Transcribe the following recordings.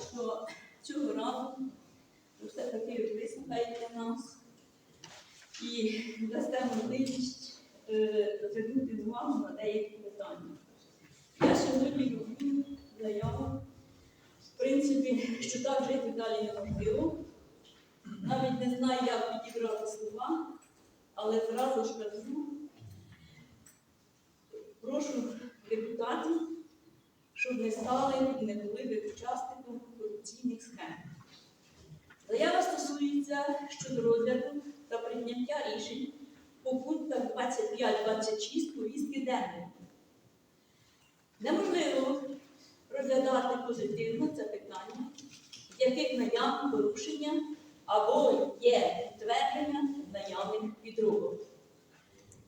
сказати, що цього разу все-таки вислухаєте нас і дасте можливість е, звернути увагу на деякі питання. Я сьогодні роблю заяву, в принципі, що так жити далі неможливо. Навіть не знаю, як підібрати слова, але зразу ж кажу, прошу депутатів, щоб не стали і не були учасником корупційних схем. Заява стосується щодо розгляду та прийняття рішень по пунктах 25-26 повістки денної. Неможливо розглядати позитивно це питання, в яких наявні порушення або є підтвердження наявних підробок.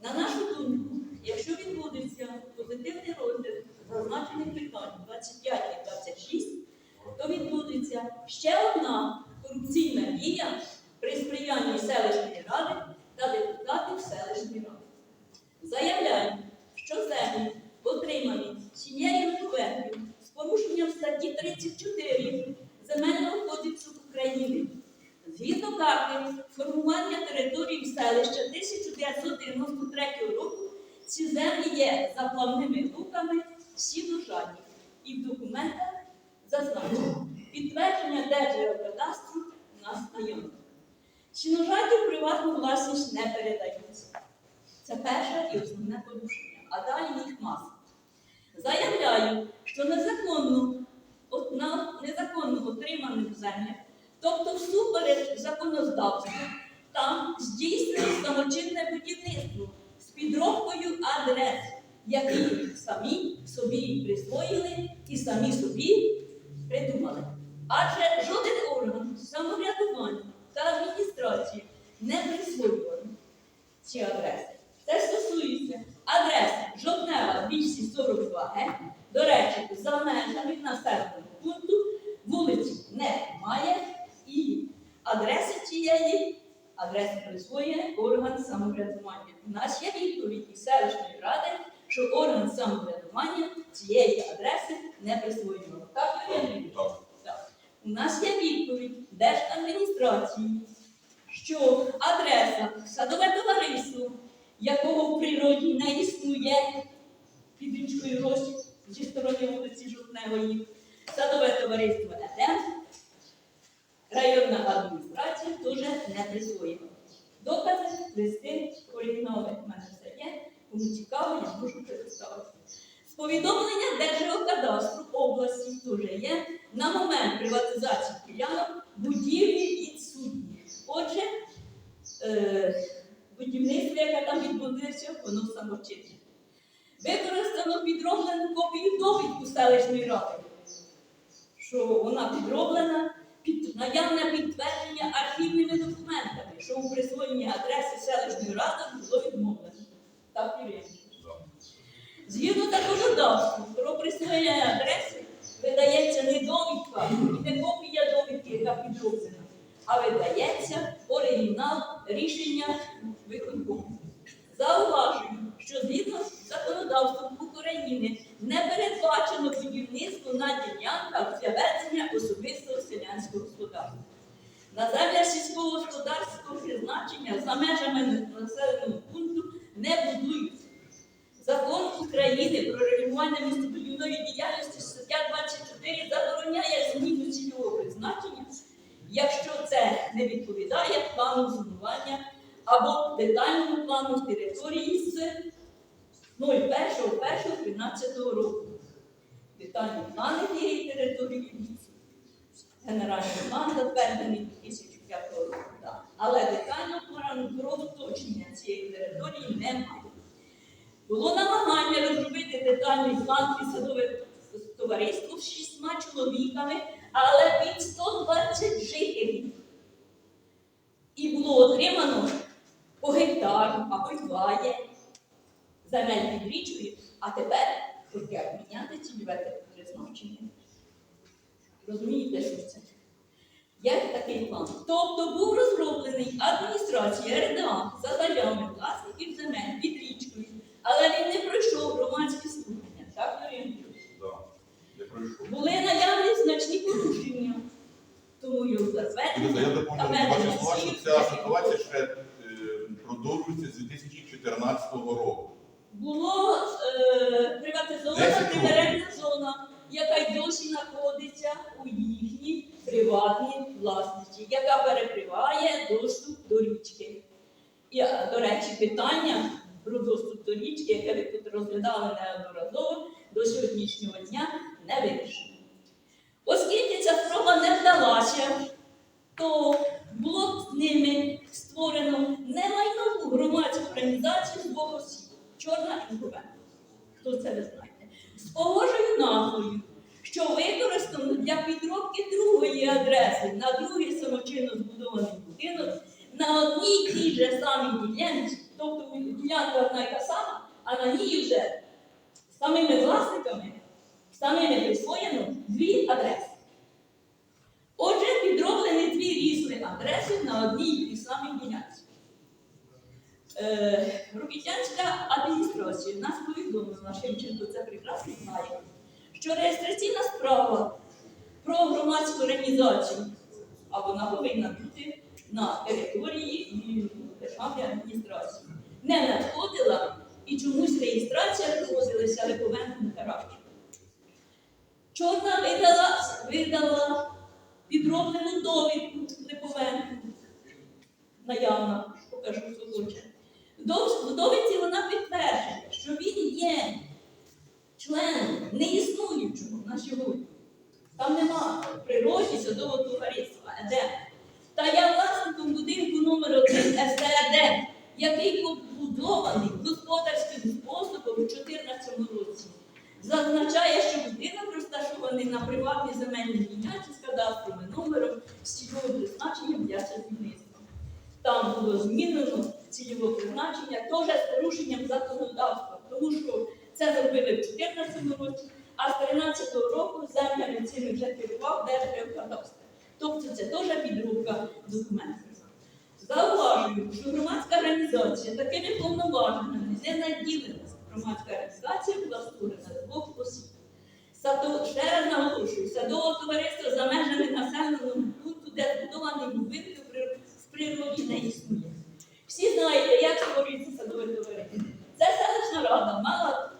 На нашу думку, якщо відбудеться позитивний розгляд зазначених питань 25 і 26, то відбудеться ще одна корупційна дія при сприянні селищної ради та депутатів селищної ради. Заявляємо, що землі, отримані цією документів з порушенням статті 34 Земельного кодексу України, згідно карти формування території селища 1993 року, ці землі є заплавними луками сіножаті і в документах зазначено підтвердження Держгеокадастру у нас наявне. Сіножаті в приватну власність не передаються. Це перше і основне порушення, а далі їх маса. Заявляю, що незаконно, на незаконно отриманим землях, тобто всупереч законодавству, там здійснено самочинне будівництво з підробкою адрес, які самі собі присвоїли і самі собі придумали. Адже жоден орган самоврядування не присвоювали ці адреси. Це стосується адреси Жовтнева 242 г. До речі, за межами населеного пункту вулиці немає і адреси цієї адреси присвоює орган самоврядування. У нас є відповідь із селищної ради, що орган самоврядування цієї адреси не присвоював. Так? Так. У нас є відповідь Держадміністрації, що адреса садове товариство, якого в природі не існує під річкою Росі зі сторони вулиці Жовтневої, садове товариство Едем, районна адміністрація теж не присвоїла. Докази, листи, оригінали в мене все є. Кому цікаво, я можу представити. Повідомлення Держгеокадастру області теж є на момент приватизації ділянок будівлі відсутні. Отже, е, будівництво, яке там відбулося, воно самочинне. Використано підроблену копію довідку селищної ради, що вона підроблена, під, наявне підтвердження архівними документами, що у присвоєнні адреси селищної ради було відмовлено. Так, Юрій. Згідно законодавства про присвоєння адреси видається не довідка і не копія довідки, яка підроблена, а видається оригінал рішення виконкому. Зауважую, що згідно з законодавством України не передбачено будівництво на ділянках для ведення особистого селянського господарства. На землях сільського господарського призначення за межами населеного пункту не будуються. Закон України про регулювання містобудівної діяльності стаття 24 забороняє зміну цільового призначення, якщо це не відповідає плану зонування або детальному плану території з 01.01.13 року. Детальні плани тієї території відсутні. Генеральний план затверджений 2005 року. Але детального плану про уточнення цієї території немає. Було намагання розробити детальний план садове товариство з шістьма чоловіками, але під 120 жителів. І було отримано по гектару або й два є земель під річкою, а тепер хочуть міняти цільове призначення. Розумієте, що це? Є такий план. Тобто був розроблений адміністрацією РДА за заявами власників земель під річкою, але він не сумую звернення. Я доповню що ця ситуація ще е, продовжується з 2014 року. Було е, приватизована прибережна зона, яка й досі знаходиться у їхній приватній власності, яка перекриває доступ до річки. І, е, до речі, питання про доступ до річки, яке ви тут розглядали неодноразово, до сьогоднішнього дня не вирішено. Не вдалася, то було з ними створено немайнову громадську організацію з двох осіб Чорна і Губен. Хто це ви знаєте? З погожою назвою, що використано для підробки другої адреси на другий самочинно збудований будинок на одній тій же самій ділянці, тобто ділянка одна яка сама, а на ній вже самими власниками, самими присвоєно дві адреси. Отже, підроблені дві різні адреси на одній і тій самій ділянці. Е, Робітянська адміністрація нас повідомила, Шевченко це прекрасно знає, що реєстраційна справа про громадську організацію, а вона повинна бути на території державної адміністрації, не надходила і чомусь реєстрація проводилася Липовенком Таращиком. Чорна видала, видала підроблену довідку Липовенку. Наявна, покажу, хто хоче. В довідці вона підтверджує, що він є членом неіснуючого на сьогодні. Там нема природі садового товариства ЕДЕ. Та я власником будинку номер 1 СТЕД, який побудований господарським способом у 2014 році. Зазначає, що будинок розташований на приватній земельній ділянці з кадастровим номером з цільовим призначенням для садівництва. Там було змінено цільове призначення, теж з порушенням законодавства, тому що це зробили в 2014 році, а з 2013 року землями цими вже керував Держгеокадастр. Тобто це теж підробка документів. Зауважую, що громадська організація такими повноваженнями не наділена. Громадська організація була створена з двох осіб. Ще раз наголошую, садове товариство за межами населеного пункту, де збудований будинок при- в природі не існує. Всі знаєте, як створюється садове товариство. Це селищна рада мала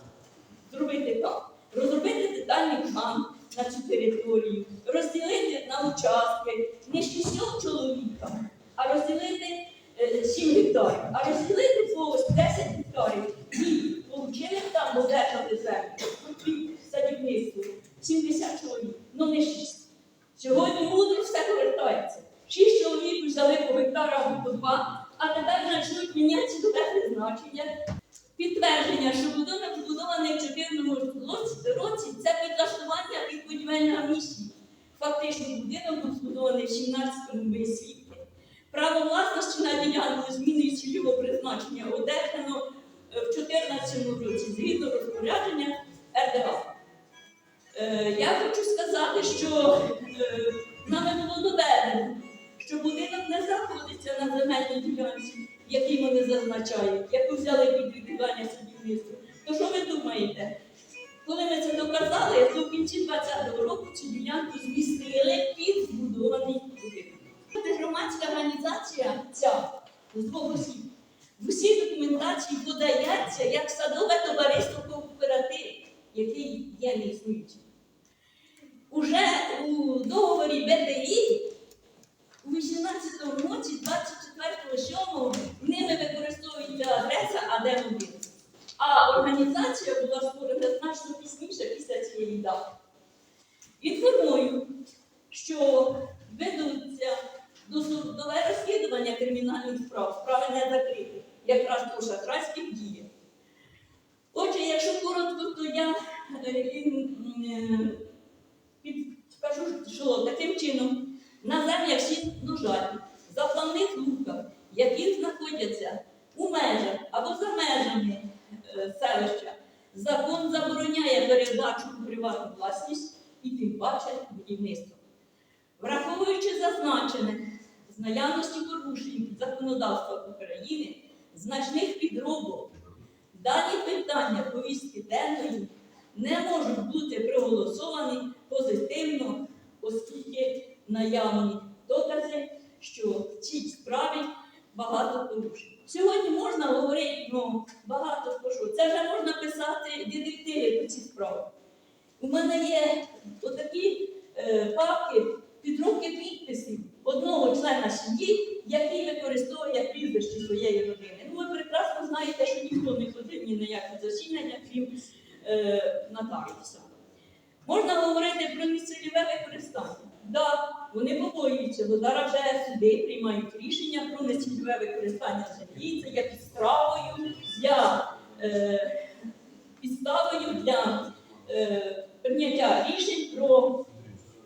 зробити так: розробити детальний план на цю територію, розділити на участки не шістьох чоловікам, а розділити е, 7 гектарів, а розділити по ось 10 гектарів і отримали там одержали землю під садівництво 70 чоловік, ну не 6. Сьогодні мудро все повертається. Шість чоловік взяли по гектару або по два, а тепер почнуть міняти цільове призначення. Підтвердження, що будинок збудований в 14 році, це підлаштування під. Фактично, будинок був збудований в 17-му без світлі. Право власності на ділянку зміни цільового призначення одержано е, в 2014 році згідно розпорядження РДА. Е, Я хочу сказати, що е, нами було доведено, що будинок не знаходиться на земельній ділянці, який вони зазначають, яку взяли під відбування садівництва. То що ви думаєте? Коли ми це доказали, то в кінці 2020 року цю ділянку змістили під збудований будинок. Громадська організація ця з двох осіб. В усій документації подається як садове товариство кооператив, який є неіснуючим. Уже у договорі БТІ у 18 році, 24.07, ними використовується адреса АД1. А організація була створена значно пізніше після цієї дати. Інформую, що ведуться досудове розслідування кримінальних справ, справи не закриті, якраз по шахрайських діях. Отже, якщо коротко, то я е, е, що таким чином на землях всі ножаті, заплавних луках, які знаходяться у межах або за межами е, селища, закон забороняє передачу приватну власність і тим паче будівництво. Враховуючи зазначене з наявності порушень законодавства України, значних підробок, дані питання повістки денної не можуть бути проголосовані позитивно, оскільки наявні докази, що в цій справі багато порушень. Сьогодні можна говорити ну, багато що. Це вже можна писати детективи по цій справі. У мене є отакі е, папки підробки підписів одного члена сім'ї, який використовує прізвище своєї родини. Ну, ви прекрасно знаєте, що ніхто не ходив ні на які засідання, крім е, нотаріуса. Можна говорити про нецільове використання. Да, вони побоюються, бо зараз вже суди приймають рішення про нецільове використання землі. Це є підставою для, е, підставою для е, прийняття рішень про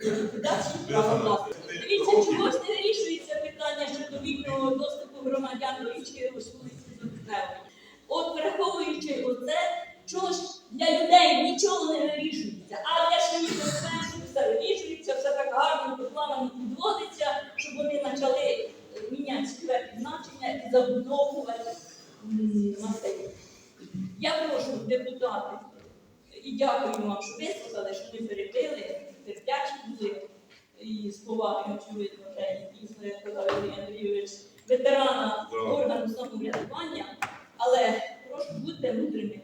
ліквідацію права власності. Дивіться, чогось не вирішується питання щодо вільного доступу громадян до річки ось вулиці. От враховуючи оце, чого ж для людей нічого не вирішується, депутати і дякую вам, що вислухали, що не перебили, терплячі були і з повагою очевидно дійсно, як казав Юрій Андрійович, ветерана органу самоврядування, але прошу будьте мудрими.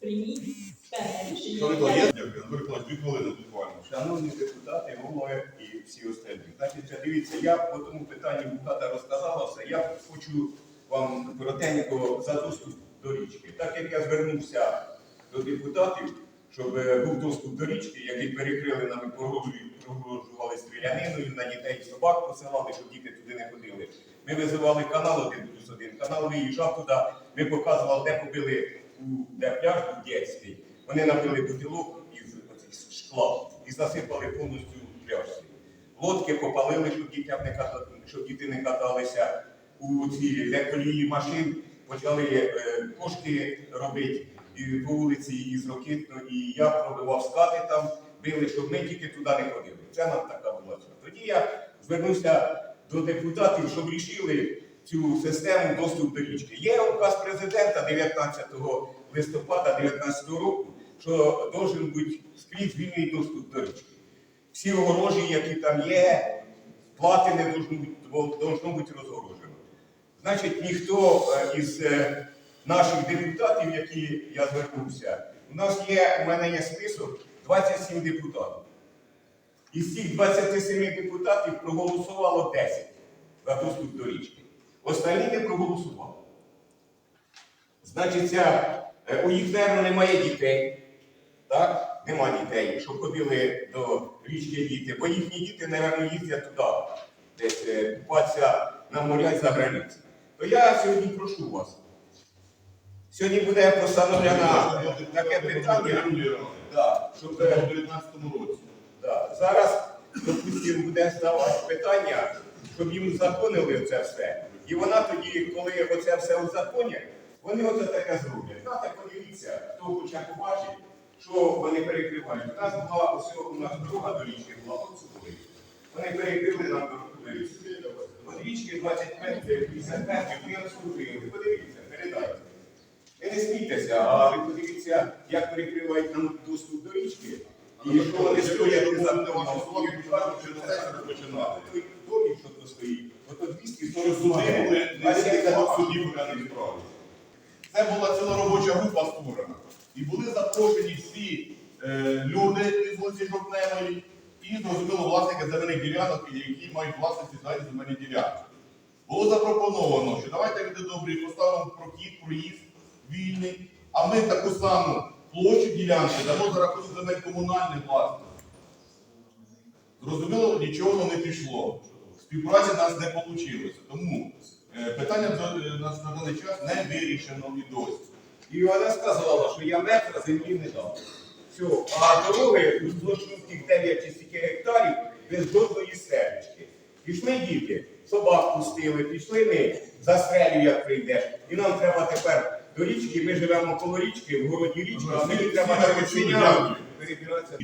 Прийміть певне ви рішення. дві хвилини буквально. Шановні депутати, голови і всі остальні. Значить, дивіться, я по тому питанню депутата розказала все. Я хочу вам коротенько за доступ до річки. Так як я звернувся до депутатів, щоб е, був доступ до річки, який перекрили нам і погрожували стріляниною, на дітей собак посилали, щоб діти туди не ходили. Ми визивали канал 1 плюс 1. Канал виїжджав туди, ми показували, де побили де пляж був дітський. Вони набили бутилок із шкла і засипали повністю пляж. Лодки попалили, щоб дітям не ката- щоб діти не каталися у ці колії машин. Почали е, кошти робити і по вулиці із Рокитно, і я пробивав скати там, били, щоб ми тільки туди не ходили. Це нам така була. Тоді я звернувся до депутатів, щоб рішили цю систему доступ до річки. Є указ президента 19 листопада 2019 року, що должен бути скрізь вільний доступ до річки. Всі огорожі, які там є, плати не должно бути, розгорожено. Значить, ніхто е, із е, наших депутатів, які я звернувся, у нас є, у мене є список 27 депутатів. Із цих 27 депутатів проголосувало 10 за доступ до річки. Остальні не проголосували. Значить, е, у їх, мабуть, немає дітей. Так? Нема дітей, щоб ходили до річки діти, бо їхні діти, мабуть, їздять туди, десь купатися на морях за границю. То я сьогодні прошу вас. Сьогодні буде постановлена таке питання, да, щоб е, в 19-му році. Да. Зараз, допустимо, буде ставати питання, щоб їм узаконили це все. І вона тоді, коли оце все узаконять, вони оце таке зроблять. Знаєте, подивіться, хто хоче побачить, що вони перекривають. У нас була ось у нас дорога до річки була от. Вони перекрили нам дорогу до річки. От річки 20 метрів, 50 метрів, ми обслужили. Подивіться, передайте. Ви не смійтеся, а ви подивіться, як перекривають нам доступ до річки. І що вони стоять не за ваші слова, кажуть, що це все розпочинати. той домик, що тут стоїть, ото 240 Суди були, А не сьогодні сидять нема. судді по даній справі. Це була ціла робоча група створена. І були запрошені всі е, люди із вулиці Жовтневої і, зрозуміло, власники земельних ділянок, які мають власності дані земельні ділянки. Було запропоновано, що давайте люди добрі поставимо прохід, проїзд вільний, а ми таку саму площу ділянки дамо за рахунок земель комунальних власності. Зрозуміло, нічого не пішло. Співпраці нас не вийшло. Тому е, питання е, на даний час не вирішено і досі. І вона сказала, що я метра землі не дав. Все, а дороги у площу тих 9 чи стільки гектарів без жодної стежечки. Пішли діти, собак пустили, пішли ми застрелю, як прийдеш. І нам треба тепер до річки, ми живемо коло річки, в городі річка, а мені треба синяв дякую. перебиратися.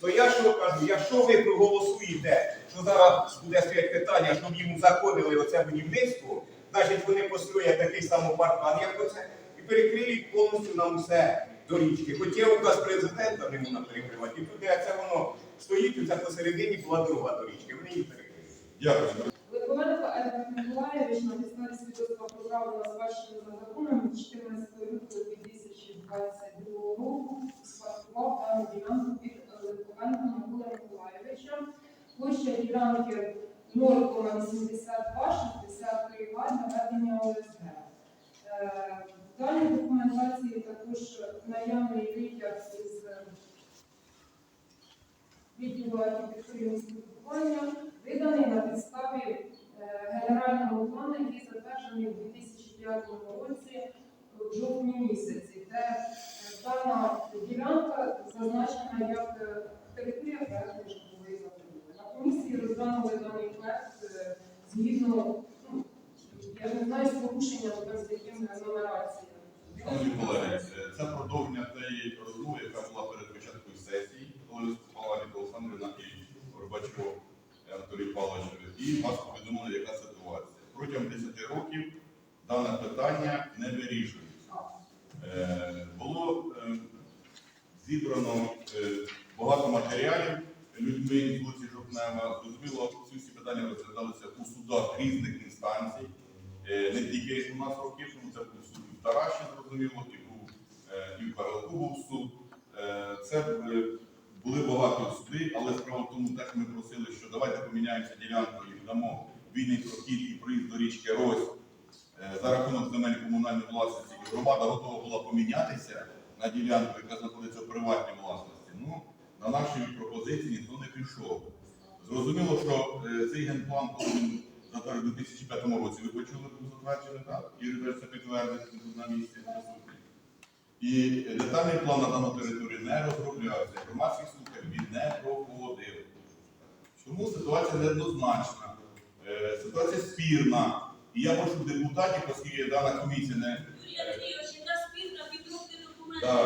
То я що кажу, якщо ви проголосуєте, що зараз буде стоять питання, щоб їм узаконили оце будівництво, значить вони построять такий самий паркан, як оце, і перекриють повністю нам усе до річки. Хоч є указ президента, не можна перекривати, і туди це воно стоїть, і це посередині була дорога до річки, вони її перекриють. Дякую. Литвиненко Миколаєвич на підставі свідоцтва про право на спадщину за законом 14 лютого 2022 року спадкував дану ділянку від Литвиненка Миколи Миколаєвича. Площа ділянки 0,82 63 га для ведення ОСГ. Е, даній документації також наявний витяг із е, відділу архітектури і спілкування, виданий на підставі е, генерального плану, який затверджений у 2005 році в жовтні місяці, де е, дана ділянка зазначена як територія проектної житлової забудови. На комісії розглянули даний проект е, згідно, ну, я не знаю, з порушенням з яким нумерацією. Шановні колеги, це продовження тієї розмови, яка була перед початком сесії, коли виступала Віта Олександрівна і Горбачов Анатолій Павлович, і вас повідомили, яка ситуація. Протягом 10 років дане питання не вирішується. Е, Було е, зібрано е, багато матеріалів людьми із вулиці Жовтнева. Зрозуміло, всі питання розглядалися у судах різних інстанцій. Не тільки у нас років, тому це був Тараші, зрозуміло, і був е, і в Паралку був суд. Е, Це е, були багато судів, але справа в тому, так ми просили, що давайте поміняємося ділянкою і дамо вільний прохід і проїзд до річки Рось за рахунок земель комунальної власності. І громада готова була помінятися на ділянку, яка знаходиться в приватній власності. Ну, на наші пропозиції ніхто не пішов. Зрозуміло, що цей генплан, коли затверджений у 2005 році, ви почули, був затверджений, так? І це підтвердить на місці присутній. І детальний план на дану територію не розроблявся, громадських слухань він не проходив. Тому ситуація неоднозначна, е, ситуація спірна. І я прошу депутатів, оскільки дана комісія не.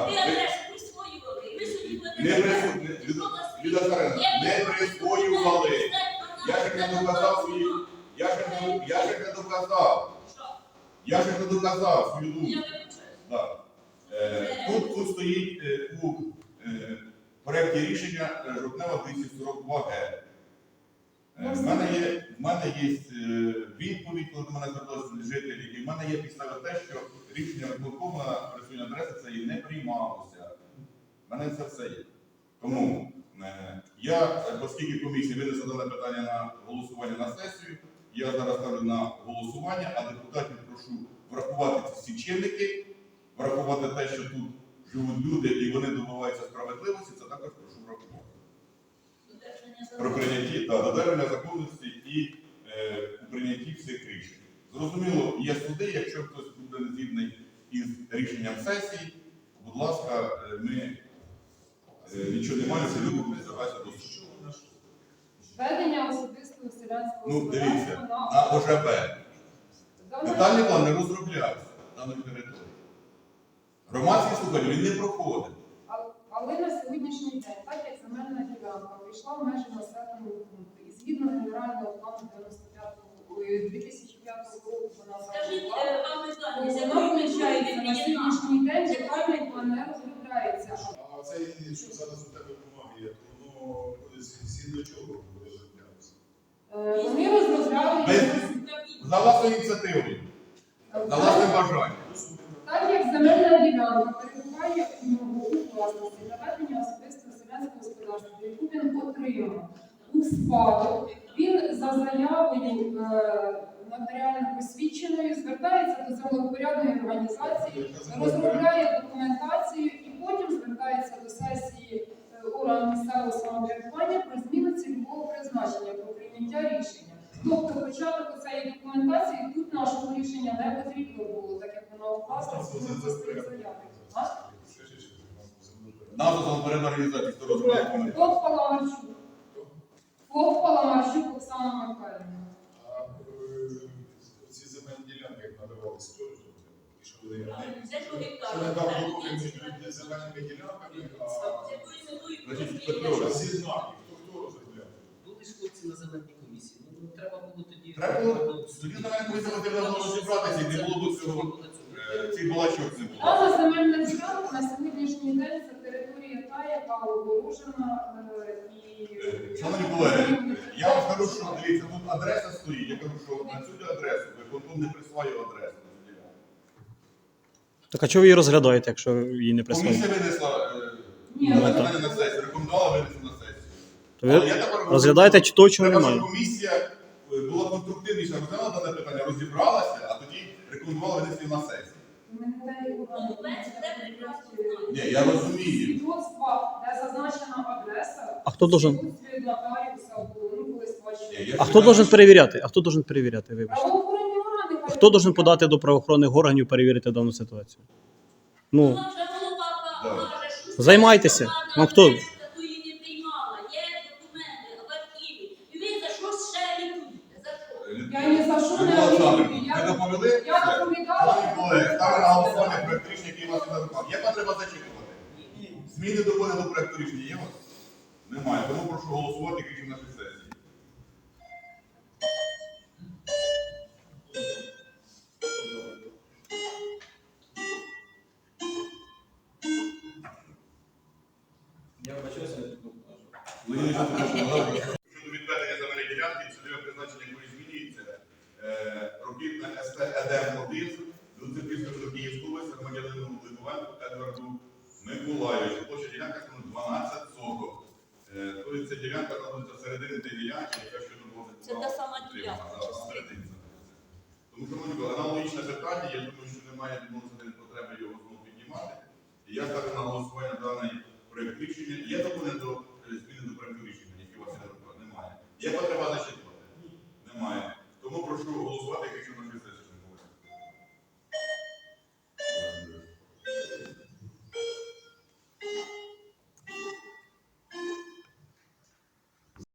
Ви адресу присвоювали. Не не- не присвоювали. Я ж не доказав свою. Я ж не, доказав. Я ж не доказав свою думку. Да. Е, тут, тут стоїть е, у е, проєкті рішення е, жовтнева 242 г. Е, в мене є, в мене є е, відповідь, коли до мене зверталися жителі, і в мене є підстава те, що рішення виконкому на присутні адреси це і не приймалося. В мене це все є. Тому е, я, е, оскільки комісія винесла дане питання на голосування на сесію, я зараз ставлю на голосування, а депутатів прошу врахувати ці всі чинники, врахувати те, що тут живуть люди і вони добиваються справедливості, це також прошу врахувати. Про прийняті та додержання законності і е, у прийнятті всіх рішень. Зрозуміло, є суди, якщо хтось буде не згідний із рішенням сесії, будь ласка, е, ми е, нічого не маємо, люди будуть звертатися до суду. Ведення особистого селянського Ну, дивіться, господарства на ОЖБ. Детальний план не розроблявся даної території. Громадські слухання він не проходив. А- Але на сьогоднішній день, так як земельна ділянка вийшла в межі населеного пункту, і згідно генерального плану 95-го, ой, 2005 року вона Скажіть, е, вам питання, з якою визначається на сьогоднішній день, детальний план не розробляється. А це що зараз у тебе в бумагі є, то воно згідно чого буде розроблятися? Е, Вони розробляли За власною ініціативою, за власним бажанням. Так як земельна ділянка перебуває у нього у власності для ведення особистого селянського господарства, яку він отримав у спадок, він за заявою е, нотаріально посвідченою звертається до землепорядної організації, розробляє документацію і потім звертається до сесії е, органу місцевого самоврядування про зміну цільового призначення, про прийняття початок цієї документації тут нашого рішення не потрібно було, так як вона у власності не стоїть заяви. А? Назва самопередна організації, хто розробляє документи. Фоп Паламарчук. Фоп Паламарчук Оксана Михайлівна. А ці земельні ділянки, як надавалися, теж розробляли? Що не- З якого гектару? що не там Тепер дороги йдеться між земельними ділянками, З якою метою Значить, просто Петро, йдеться? а всі знаки, хто хто розробляє? Були ж хлопці на земельній комісії. Ну, треба було. Треба було- тоді земельна комісія потрібно було розібратися, і не було б цього, Е, Цих балачок не було. Дана земельна ділянка на сьогоднішній день це територія та, яка огорожена е, і... Е, Шановні колеги, я вам скажу, що дивіться, тут адреса стоїть. Я кажу, що на цю адресу виконком не присвоює адресу. на. Так а чого ви її розглядаєте, якщо її не присвоїли? Комісія винесла е, Ні, на ну, питання на сесію, рекомендувала винести на сесію. То Але ви тепер розглядаєте чи того, чого треба, щоб немає? комісія була конструктивніша, розглянула дане питання, розібралася, а тоді рекомендувала винести на сесію. Ну. Ні, я розумію. Свідоцтва, де зазначена адреса, А хто должен? присутствує нотаріуса ну, коли. Ні, я А хто должен перевіряти? А хто должен перевіряти? Вибачте. Правоохоронні органи. хай Хто должен подати до правоохоронних органів перевірити дану ситуацію? Ну, Займайтеся. Вам хто? адреса такої не приймала. Є документи в архіві. І ви за що ще лікуєте? За що? Я ні за що не Людмила Олександрівна, агітую. Я- Ви доповіли? Я доповідала. Ставлю на голосування проект рішення, який у нас іде руках. Як вам треба зачитувати? Зміни до до проекту рішення є у вас? Немає. Тому прошу голосувати крім нашої сесії. Я вбачаюся, Леонід Петрович, це ЕДМ-1, Люцерківської Сергіївської області, громадянину Литвенку Едварду Миколаєвичу. Площа ділянка 12 соток. Е, тобто ця ділянка знаходиться середини тієї ділянки, яка щодо була Це та сама ділянка. Тому, шановні, аналогічне питання, я думаю, що немає відносини потреби його знову піднімати. І я ставлю на.